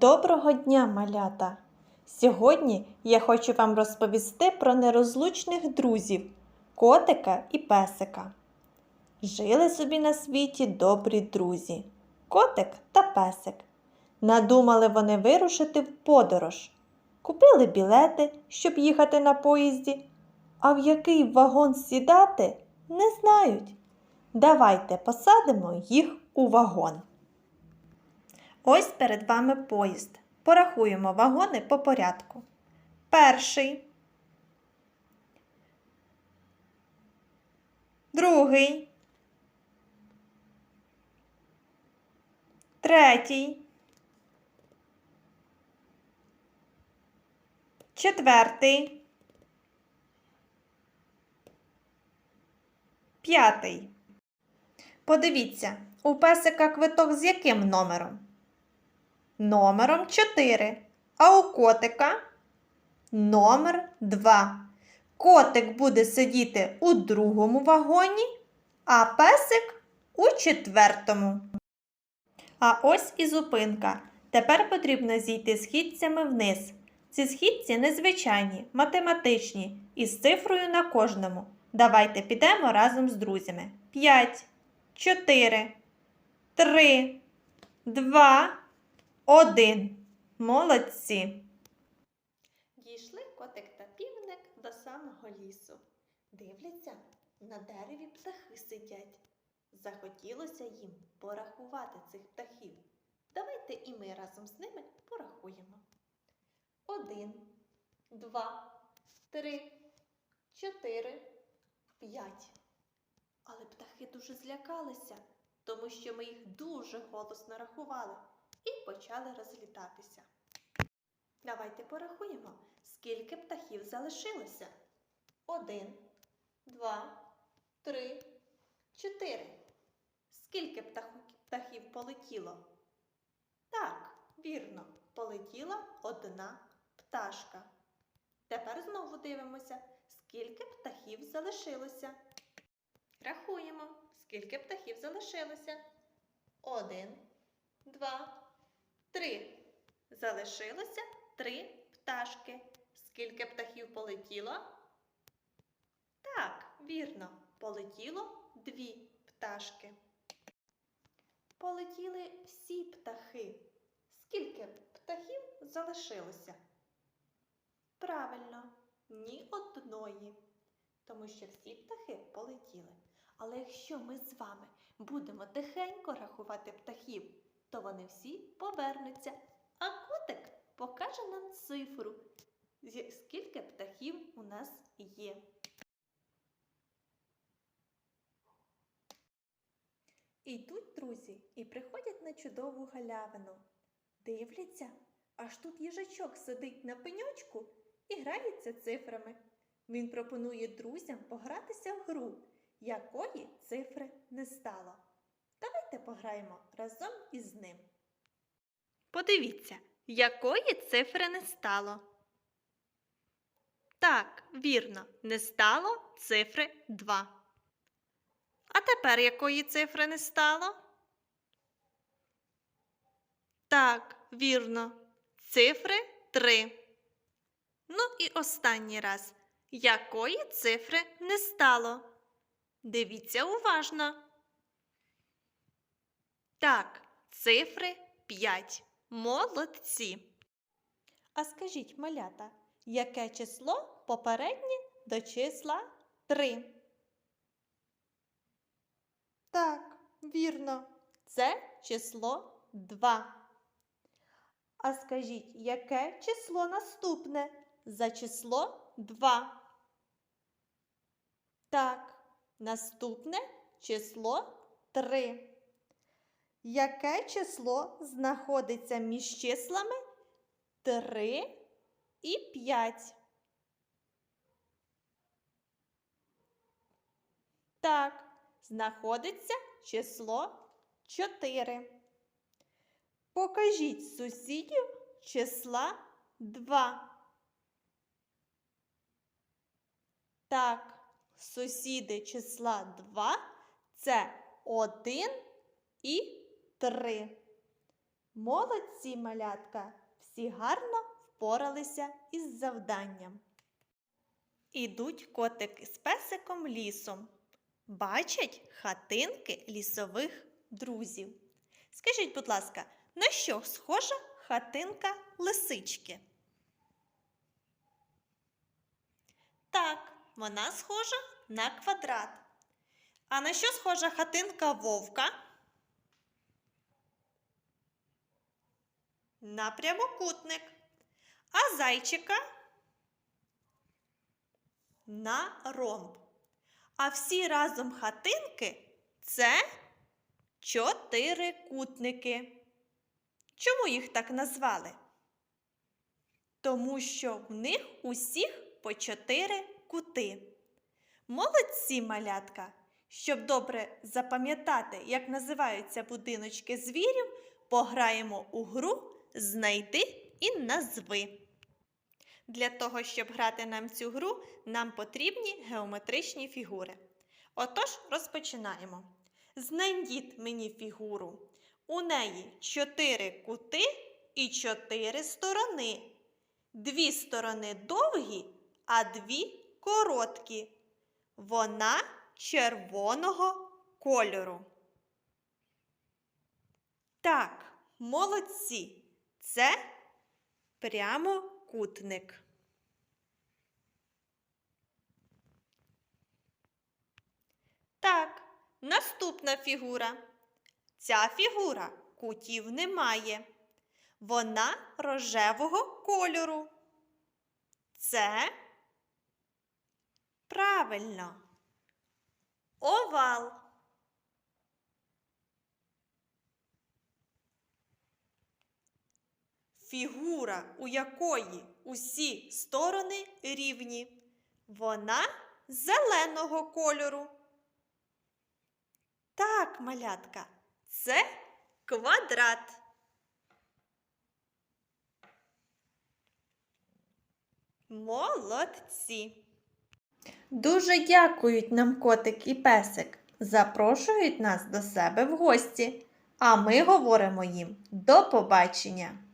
Доброго дня, малята! Сьогодні я хочу вам розповісти про нерозлучних друзів котика і песика. Жили собі на світі добрі друзі котик та песик. Надумали вони вирушити в подорож. Купили білети, щоб їхати на поїзді, а в який вагон сідати не знають. Давайте посадимо їх у вагон. Ось перед вами поїзд. Порахуємо вагони по порядку. Перший. Другий. Третій. Четвертий. П'ятий. Подивіться, у песика квиток з яким номером? Номером 4. А у котика номер 2. Котик буде сидіти у другому вагоні, а песик у четвертому. А ось і зупинка. Тепер потрібно зійти східцями вниз. Ці східці незвичайні, математичні, із цифрою на кожному. Давайте підемо разом з друзями. 5, 4, 3, 2, 1. Молодці. Дійшли котик та півник до самого лісу. Дивляться, на дереві птахи сидять. Захотілося їм порахувати цих птахів. Давайте і ми разом з ними порахуємо. Один, два, три, чотири, п'ять. Але птахи дуже злякалися, тому що ми їх дуже голосно рахували і почали розлітатися. Давайте порахуємо, скільки птахів залишилося. Один, два, три, чотири. Скільки птахів полетіло? Так, вірно, полетіла одна пташка. Тепер знову дивимося, скільки птахів залишилося. Рахуємо, скільки птахів залишилося. Один, два, три. Залишилося три пташки. Скільки птахів полетіло? Так, вірно, полетіло дві пташки. Полетіли всі птахи. Скільки птахів залишилося? Правильно, ні одної. Тому що всі птахи полетіли. Але якщо ми з вами будемо тихенько рахувати птахів, то вони всі повернуться, а котик покаже нам цифру, скільки птахів у нас є. Йдуть друзі і приходять на чудову галявину. Дивляться, аж тут їжачок сидить на пеньочку і грається цифрами. Він пропонує друзям погратися в гру, якої цифри не стало. Давайте пограємо разом із ним. Подивіться, якої цифри не стало. Так, вірно, не стало цифри 2. А тепер якої цифри не стало? Так, вірно, цифри 3. Ну і останній раз. Якої цифри не стало? Дивіться уважно. Так, цифри 5. Молодці. А скажіть, малята, яке число попереднє до числа 3? Так, вірно, це число 2. А скажіть, яке число наступне за число 2? Так, наступне число 3. Яке число знаходиться між числами 3 і 5? Так, знаходиться число 4. Покажіть сусідів числа 2. Так, сусіди числа 2 це 1 і 3. Молодці, малятка, всі гарно впоралися із завданням. Ідуть котики з песиком лісом. Бачать хатинки лісових друзів. Скажіть, будь ласка, на що схожа хатинка лисички? Так, вона схожа на квадрат. А на що схожа хатинка вовка? На прямокутник. А зайчика на ромб. А всі разом хатинки це чотирикутники. Чому їх так назвали? Тому що в них усіх по чотири кути. Молодці малятка! Щоб добре запам'ятати, як називаються будиночки звірів, пограємо у гру Знайди і назви. Для того, щоб грати нам цю гру, нам потрібні геометричні фігури. Отож, розпочинаємо. Знайдіть мені фігуру. У неї чотири кути і чотири сторони. Дві сторони довгі, а дві короткі. Вона червоного кольору. Так, молодці. Це прямокутник. Так, наступна фігура. Ця фігура кутів не має. Вона рожевого кольору. Це правильно. Овал. Фігура, у якої усі сторони рівні. Вона зеленого кольору. Так, малятка, це квадрат. Молодці. Дуже дякують нам котик і песик. Запрошують нас до себе в гості. А ми говоримо їм до побачення.